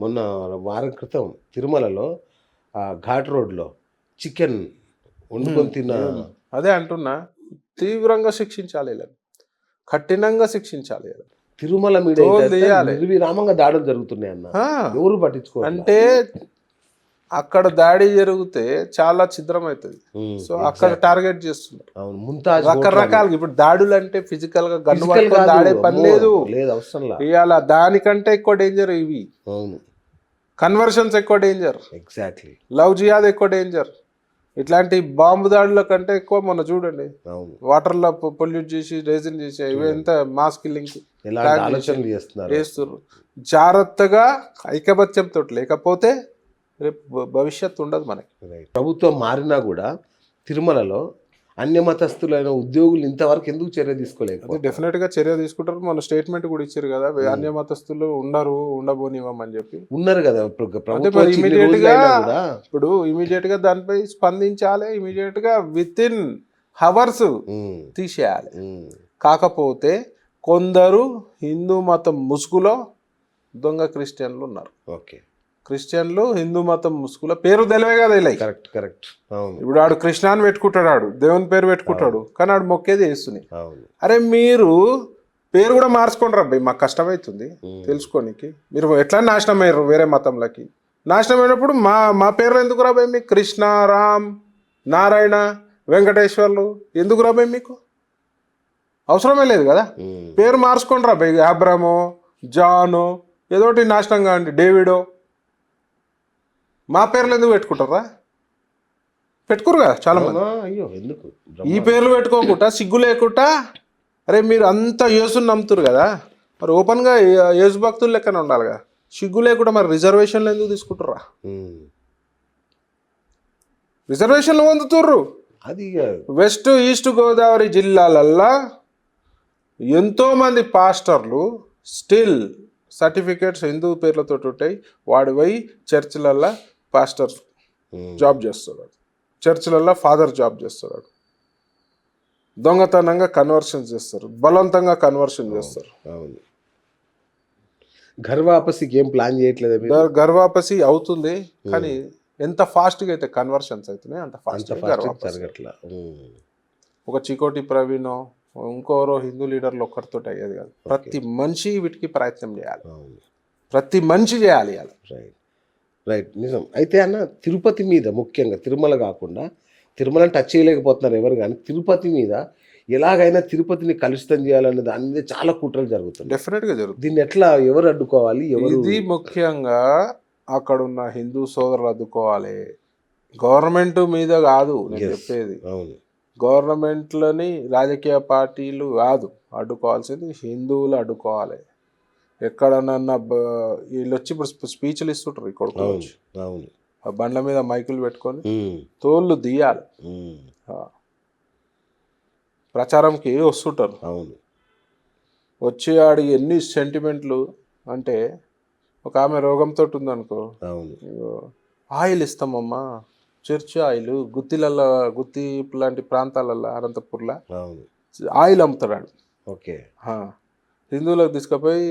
మొన్న వారం క్రితం తిరుమలలో ఆ ఘాట్ రోడ్లో చికెన్ వండుకొని తిన్న అదే అంటున్నా తీవ్రంగా శిక్షించాలి కఠినంగా శిక్షించాలి. తిరుమల. నిర్విరామంగా దాడులు జరుగుతున్నాయి అన్న. ఎవరు పట్టించుకో అంటే అక్కడ దాడి జరిగితే చాలా ఛిద్రం అవుతుంది. సో అక్కడ టార్గెట్ చేస్తున్నారు. రకరకాలుగా ఇప్పుడు దాడులు అంటే ఫిజికల్గా గన్ను కాదు, దాడే పని లేదు. లేదు అవసరం లా. ఇవాళ దానికంటే ఎక్కువ డేంజర్ ఇవి. అవును. కన్వర్షన్స్ ఎక్కువ డేంజర్ ఎగ్జాక్ట్లీ లవ్ జియాద్ ఎక్కువ డేంజర్ ఇట్లాంటి బాంబు దాడుల కంటే ఎక్కువ మొన్న చూడండి. అవును. వాటర్లో పొల్యూట్ చేసి రేజిన్ చేసి ఇవి ఎంత మాస్ కిల్లింగ్ చేస్తున్నారు? జాగ్రత్తగా ఐకమత్యంతో లేకపోతే రేపు భవిష్యత్తు ఉండదు మనకి. ప్రభుత్వం మారినా కూడా తిరుమలలో అన్య మతస్థులైన ఉద్యోగులు ఇంతవరకు ఎందుకు చర్య తీసుకోలేకపోతే డెఫినెట్గా చర్య తీసుకుంటారు. మన స్టేట్మెంట్ కూడా ఇచ్చారు కదా అన్య మతస్థులు ఉండరు ఉండబోనివ్వమని చెప్పి. ఉన్నారు కదా రోజులు గా ఇప్పుడు ఇమీడియట్గా దానిపై స్పందించాలి ఇమీడియట్గా విత్ ఇన్ హవర్స్ తీసేయాలి. ఉమ్, కాకపోతే కొందరు హిందూ మతం ముసుగులో దొంగ క్రిస్టియన్లు ఉన్నారు. ఓకే. క్రిస్టియన్లు హిందూ మతం ముసుగులో పేరు తెలివే కదా ఇలా. Correct correct. అవును. ఇప్పుడు ఆడు కృష్ణ అని పెట్టుకుంటాడు ఆడు దేవుని పేరు పెట్టుకుంటాడు కానీ ఆడు మొక్కేది వేస్తుంది అరే మీరు పేరు కూడా మార్చుకోండి రబ్బాయి మాకు కష్టమవుతుంది తెలుసుకోనికి. మీరు ఎట్లా నాశనం అయ్యారు వేరే మతంలోకి? నాశనం అయినప్పుడు మా మా పేర్లు ఎందుకు రాబాయి మీకు? కృష్ణ రామ్ నారాయణ వెంకటేశ్వర్లు ఎందుకు రాబాయి మీకు? అవసరమే లేదు కదా. పేరు మార్చుకోండి రాబాయి అబ్రామో జానో ఏదోటి నాశనం కాండి డేవిడో. మా పేర్లు ఎందుకు పెట్టుకుంటారా? పెట్టుకోరు కదా చాలా మంది? అయ్యో ఎందుకు? ఈ పేర్లు పెట్టుకోకుండా సిగ్గు లేకుండా అరే మీరు అంత యేసుని నమ్ముతారు కదా? మరి ఓపెన్గా యేసు భక్తులు లెక్కన ఉండాలి కదా సిగ్గు లేకుండా మరి రిజర్వేషన్లు ఎందుకు తీసుకుంటారా ఉమ్, రిజర్వేషన్లు పొందుతుర్రు. అది వెస్ట్ ఈస్ట్ గోదావరి జిల్లాలల్లా ఎంతోమంది పాస్టర్లు స్టిల్ సర్టిఫికేట్స్ హిందూ పేర్లతో ఉంటాయి. వాడు పోయి చర్చిలల్లా పాస్టర్ ఉమ్, జాబ్ చేస్తున్నాడు చర్చిలల్లో ఫాదర్ జాబ్ చేస్తున్నాడు దొంగతనంగా కన్వర్షన్ చేస్తారు. బలవంతంగా కన్వర్షన్ చేస్తారు. అవును. ఏం ప్లాన్ చేయట్లేదా గర్వాపసి అవుతుంది కానీ ఎంత ఫాస్ట్గా అయితే కన్వర్షన్స్ అవుతున్నాయి అంత ఫాస్ట్ జరగట్లా. ఒక చికోటి ప్రవీణ్ ఇంకోరో హిందూ లీడర్లు ఒక్కరితో అయ్యేది కాదు. ప్రతి మనిషి వీటికి ప్రయత్నం చేయాలి. ప్రతి మనిషి చేయాలి రైట్ రైట్ నిజం. అయితే అన్న తిరుపతి మీద ముఖ్యంగా తిరుమల కాకుండా తిరుమలని టచ్ చేయలేకపోతున్నారు ఎవరు కానీ తిరుపతి మీద ఎలాగైనా తిరుపతిని కలుషితం చేయాలనే దాని మీద చాలా కుట్రలు జరుగుతున్నాయి. డెఫినెట్గా జరుగుతుంది దీన్ని ఎట్లా ఎవరు అడ్డుకోవాలి ఎవరు ఇది ముఖ్యంగా అక్కడ ఉన్న హిందూ సోదరులు అద్దుకోవాలి గవర్నమెంట్ మీద కాదు నేను. చెప్పేది. అవును. గవర్నమెంట్లని రాజకీయ పార్టీలు కాదు అడ్డుకోవాల్సింది హిందువులు అడ్డుకోవాలి. ఎక్కడనన్నా వీళ్ళు వచ్చి ఇప్పుడు స్పీచ్లు ఇస్తుంటారు ఇక్కడ అవును ఆ బండ్ల మీద మైకులు పెట్టుకొని తోళ్ళు ఆ. ప్రచారంకి వస్తుంటారు. అవును. వచ్చి ఆడి ఎన్ని సెంటిమెంట్లు అంటే ఒక ఆమె రోగంతో ఉందనుకో ఆయిల్ ఇస్తామమ్మా చర్చి ఆయిల్ గుత్తిలల్లో గుత్తి లాంటి ప్రాంతాలల్లో అనంతపూర్లో ఆయిల్ అమ్ముతాడు ఓకే. హిందువులకు తీసుకుపోయి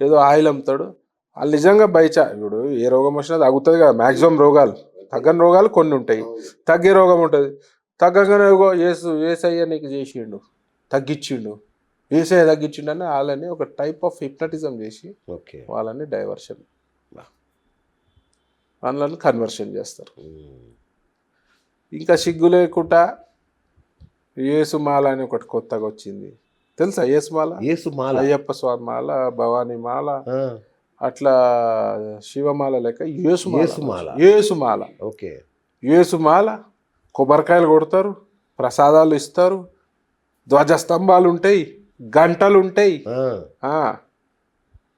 ఏదో ఆయిల్ అమ్ముతాడు. వాళ్ళు నిజంగా బయచా ఇప్పుడు ఏ రోగం వచ్చినా తగ్గుతుంది కదా మ్యాక్సిమం రోగాలు. తగ్గని రోగాలు కొన్ని ఉంటాయి. తగ్గే రోగం ఉంటుంది. తగ్గగానే ఏసు ఏసయ్య నీకు చేసిండు. తగ్గించిండు ఏసయ్య తగ్గించిండు అని వాళ్ళని ఒక టైప్ ఆఫ్ హిప్నటిజం చేసి ఓకే. వాళ్ళని డైవర్షన్ వాళ్ళని కన్వర్షన్ చేస్తారు. ఇంకా సిగ్గు లేకుండా ఏసుమాల అని ఒకటి కొత్తగా వచ్చింది. తెలుసా? ఏసుమాల యేసు మాల. అయ్యప్ప స్వామి మాల భవానీ మాల అట్లా శివమాల లెక్క యేసుమాల యేసుమాల. యేసుమాల ఓకే. యేసుమాల కొబ్బరికాయలు కొడతారు ప్రసాదాలు ఇస్తారు ధ్వజస్తంభాలు ఉంటాయి గంటలు ఉంటాయి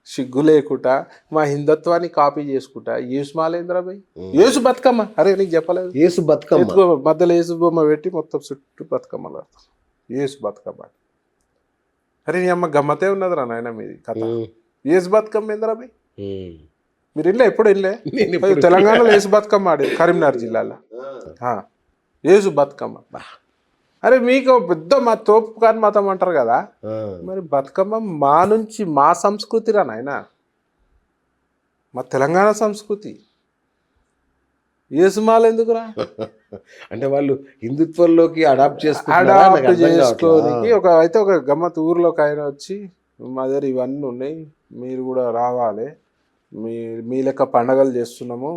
సిగ్గు లేకుండా మా హిందుత్వాన్ని కాపీ చేసుకుంటా యేసుమాలేంద్ర భయ్? ఉమ్. యేసు బతుకమ్మ. అరే నీకు చెప్పలేదు. యేసు బతుకమ్మ. మధ్యలో యేసు బొమ్మ పెట్టి మొత్తం చుట్టూ బతుకమ్మలు యేసు బతుకమ్మ. అరే నీ అమ్మ గమ్మతే ఉన్నదిరా నాయన మీది కథ. యేసు బతుకమ్మ ఏందిరా ఉమ్. మీరు ఇల్లే ఎప్పుడు ఇల్లే? తెలంగాణలో యేసు బతుకమ్మ ఆడేది కరీంనగర్ జిల్లాలో. యేసు బతుకమ్మ. అరే మీకు పెద్ద మా తోపు కాని మతం అంటారు కదా. మరి బతుకమ్మ మా నుంచి మా సంస్కృతిరా నాయన? మా తెలంగాణ సంస్కృతి. ఏసుమాలు ఎందుకురా? అంటే వాళ్ళు హిందుత్వంలోకి అడాప్ట్ అర్థం చేసుకోనికి. ఒక అయితే ఒక గమ్మత్ ఊర్లో ఒక ఆయన వచ్చి మా దగ్గర ఇవన్నీ ఉన్నాయి మీరు కూడా రావాలి. మీ మీ లెక్క పండగలు చేస్తున్నాము.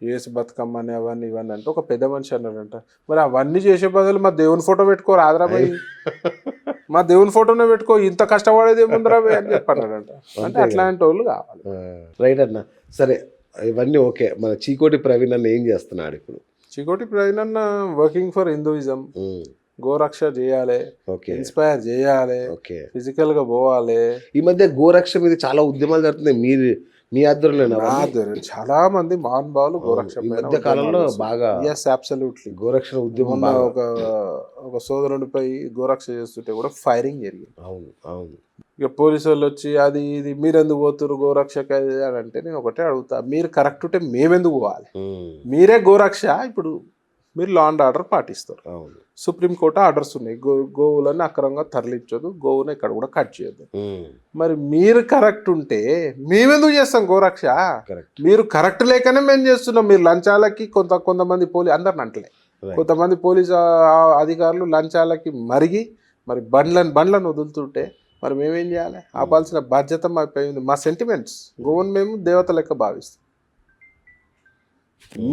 ఏసు బతుకమ్మ అని అవన్నీ ఇవన్నీ అంటే ఒక పెద్ద మనిషి అన్నాడంట. మరి అవన్నీ చేసే బదులు మా దేవుని ఫోటో పెట్టుకో రాదురా భయ్ మా దేవుని ఫోటోనే పెట్టుకో ఇంత కష్టపడేది ఏముందిరా అని చెప్పన్నాడంట అంటే అట్లాంటి వాళ్ళు కావాలి రైట్ అన్న. సరే ఇవన్నీ ఓకే. మన చీకోటి ప్రవీణ్ అన్న ఏం చేస్తున్నాడు ఇప్పుడు? Chikoti Praveen working for Hinduism. గోరక్ష చేయాలి ఓకే. ఇన్స్పైర్ చేయాలి ఓకే. ఫిజికల్గా పోవాలి. ఈ మధ్య గోరక్ష మీద చాలా ఉద్యమాలు జరుగుతున్నాయి. మీరు మీ ఆధ్వర్యంలో. చాలా మంది మహానుభావులు గోరక్ష మధ్య కాలంలో బాగా ఎస్ అబ్సల్యూట్లీ గోరక్షణ ఉద్యమం ఒక ఒక సోదరునిపై గోరక్ష చేస్తుంటే కూడా ఫైరింగ్ జరిగింది. అవును అవును. ఇక పోలీసు వాళ్ళు వచ్చి అది ఇది మీరెందుకు పోతురు గోరక్షక అది ఇది అని అంటే నేను ఒకటే అడుగుతా మీరు కరెక్ట్ ఉంటే మేమెందుకు పోవాలి? మీరే గోరక్ష ఇప్పుడు మీరు లా అండ్ ఆర్డర్ పాటిస్తారు. సుప్రీంకోర్టు ఆర్డర్స్ ఉన్నాయి. గో గోవులను అక్రమంగా తరలించదు గోవును ఇక్కడ కూడా కట్ చేయొద్దు. మరి మీరు కరెక్ట్ ఉంటే మేమెందుకు చేస్తాం గోరక్ష? మీరు కరెక్ట్ లేకనే మేము చేస్తున్నాం. మీరు లంచాలకి కొంత కొంతమంది పోలీ అందరిని అంటలే. కొంతమంది పోలీస్ అధికారులు లంచాలకి మరిగి మరి బండ్లను బండ్లను వదులుతుంటే మరి మేమేం చేయాలి? ఆపాల్సిన బాధ్యత మాపై ఉంది. మా సెంటిమెంట్స్ గోవన్ మేము దేవత లెక్క భావిస్తాం.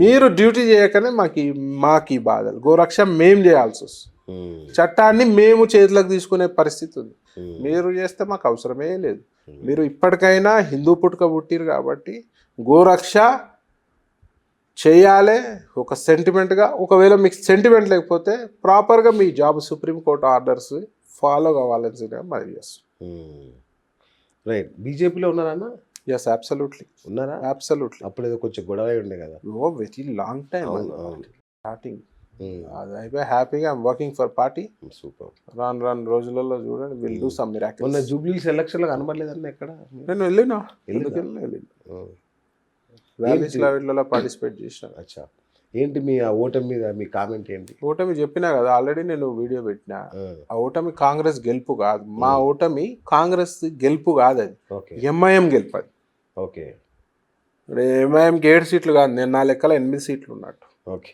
మీరు డ్యూటీ చేయకనే మాకు మాకు ఈ బాధలు. గోరక్ష మేము చేయాల్సి వస్తుంది. ఉమ్, చట్టాన్ని మేము చేతిలోకి తీసుకునే పరిస్థితి ఉంది. మీరు చేస్తే మాకు అవసరమే లేదు. మీరు ఇప్పటికైనా హిందూ పుట్టుక పుట్టిరు కాబట్టి గోరక్ష చేయాలి ఒక సెంటిమెంట్గా ఒకవేళ మీకు సెంటిమెంట్ లేకపోతే ప్రాపర్గా మీ job supreme court orders follow కావాలని మరి ఎస్ ఉమ్. రైట్. బీజేపీలో ఉన్నారన్న? ఎస్ అబ్సల్యూట్లీ ఉన్నారా? అబ్సల్యూట్లీ అప్పుడు ఏదో కొంచెం గొడవ ఉండే కదా. Oh very long time starting అది అయిపోయి హ్యాపీగా I'm working for party super. రాను రాను రోజులలో చూడండి. విల్ డూ సమ్ మొన్న మిరాకిల్స్ జూబ్లీస్ ఎలక్షన్లో కనబడలేదన్న ఎక్కడ? నేను వెళ్ళినా? ఎందుకు వెళ్ళినా. వెళ్ళినా పార్టిసిపేట్ చేసిన. అచ్చా. ఏంటి మీ ఆ ఓటమి మీద మీ కామెంట్ ఏంటి? ఓటమి చెప్పినా కదా ఆల్రెడీ నేను వీడియో పెట్టినా. ఆ, ఓటమి కాంగ్రెస్ గెలుపు కాదు. మా ఓటమి కాంగ్రెస్ గెలుపు కాదు అది ఎంఐఎం గెలుపు అది ఓకే. ఇప్పుడు ఎంఐఎంకి ఏడు సీట్లు కాదు నేను నా లెక్కల ఎనిమిది సీట్లు ఉన్నట్టు. ఓకే.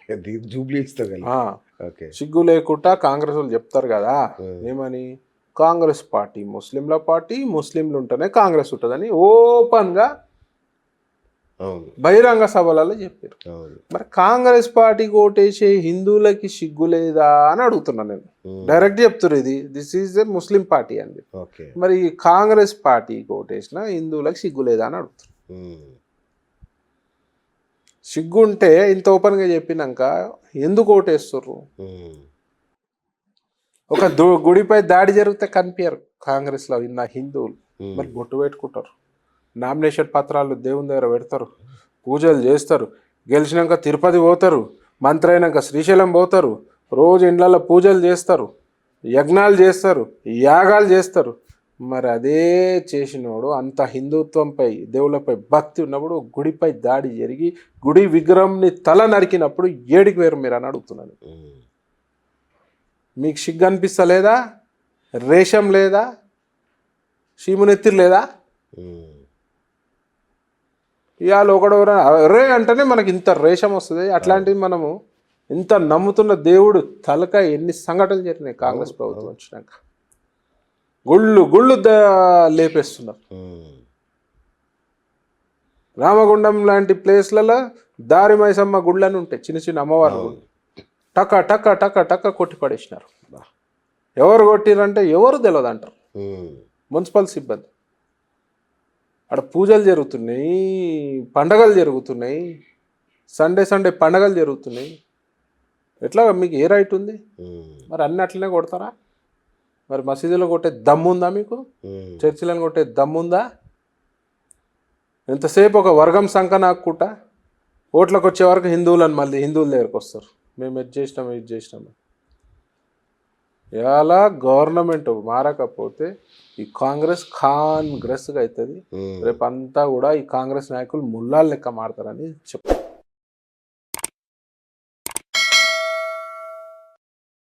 ఆ, ఓకే. సిగ్గు లేకుండా కాంగ్రెస్ వాళ్ళు చెప్తారు కదా ఏమని? కాంగ్రెస్ పార్టీ ముస్లింల పార్టీ ముస్లింలు ఉంటేనే కాంగ్రెస్ ఉంటుందని ఓపెన్గా బహిరంగ సభలలో చెప్పారు. మరి కాంగ్రెస్ పార్టీకి ఓటేసే హిందువులకి సిగ్గు లేదా అని అడుగుతున్నా నేను. డైరెక్ట్ చెప్తున్నారు ఇది. This is a Muslim party అని ఓకే. మరి కాంగ్రెస్ పార్టీకి ఓటేసిన హిందువులకు సిగ్గు లేదా అని అడుగుతారు ఉమ్, సిగ్గు ఉంటే ఇంత ఓపెన్గా చెప్పినాక ఎందుకు ఓటేస్తుర్రు ఒక గుడిపై దాడి జరిగితే కనిపించరు కాంగ్రెస్లో ఉన్న హిందువులు. మరి బొట్టు పెట్టుకుంటారు. నామినేషన్ పత్రాలు దేవుని దగ్గర పెడతారు. పూజలు చేస్తారు. గెలిచినాక తిరుపతి పోతారు. మంత్రి అయినాక శ్రీశైలం పోతారు. రోజు ఇండ్లలో పూజలు చేస్తారు. యజ్ఞాలు చేస్తారు. యాగాలు చేస్తారు. మరి అదే చేసినోడు అంత హిందుత్వంపై దేవుళ్ళపై భక్తి ఉన్నప్పుడు గుడిపై దాడి జరిగి గుడి విగ్రహంని తల నరికినప్పుడు ఏడికి వేరు మీరు అని అడుగుతున్నాను. మీకు సిగ్గు అనిపిస్తలేదా? రేషం లేదా? శీమునెత్తిరి లేదా? ఇవాళ ఒకడెవర అరే అంటేనే మనకి ఇంత రేషం వస్తుంది. అట్లాంటివి మనము ఇంత నమ్ముతున్న దేవుడు తలక ఎన్ని సంఘటనలు జరిగినాయి కాంగ్రెస్ ప్రభుత్వం వచ్చినాక. గుళ్ళు గుళ్ళు లేపేస్తున్నారు రామగుండం లాంటి ప్లేస్లలో దారి మైసమ్మ గుళ్ళని ఉంటాయి. చిన్న చిన్న అమ్మవారి గుళ్ళు. టక టక టక టక కొట్టి పడేసినారు. ఎవరు కొట్టిరంటే ఎవరు తెలియదు అంటారు. మున్సిపల్ సిబ్బంది. అక్కడ పూజలు జరుగుతున్నాయి పండగలు జరుగుతున్నాయి సండే సండే పండగలు జరుగుతున్నాయి. ఎట్లా మీకు ఏ రైట్ ఉంది? మరి అన్ని అట్లనే కొడతారా? మరి మసీదులో కొట్టే దమ్ముందా మీకు? ఉమ్, చర్చిలను కొట్టే దమ్ముందా ఎంతసేపు ఒక వర్గం సంఖ నాకుకుంటా ఓట్లకు వచ్చే వరకు హిందువులను మళ్ళీ హిందువుల దగ్గరకు వస్తారు. మేము ఇది చేసినాం ఇది చేసినాం ఇలా గవర్నమెంట్ మారకపోతే ఈ కాంగ్రెస్ కాంగ్రెస్గా అవుతుంది ఉమ్. రేపు అంతా కూడా ఈ కాంగ్రెస్ నాయకులు ముల్లాలు లెక్క మారతారని చెప్తారు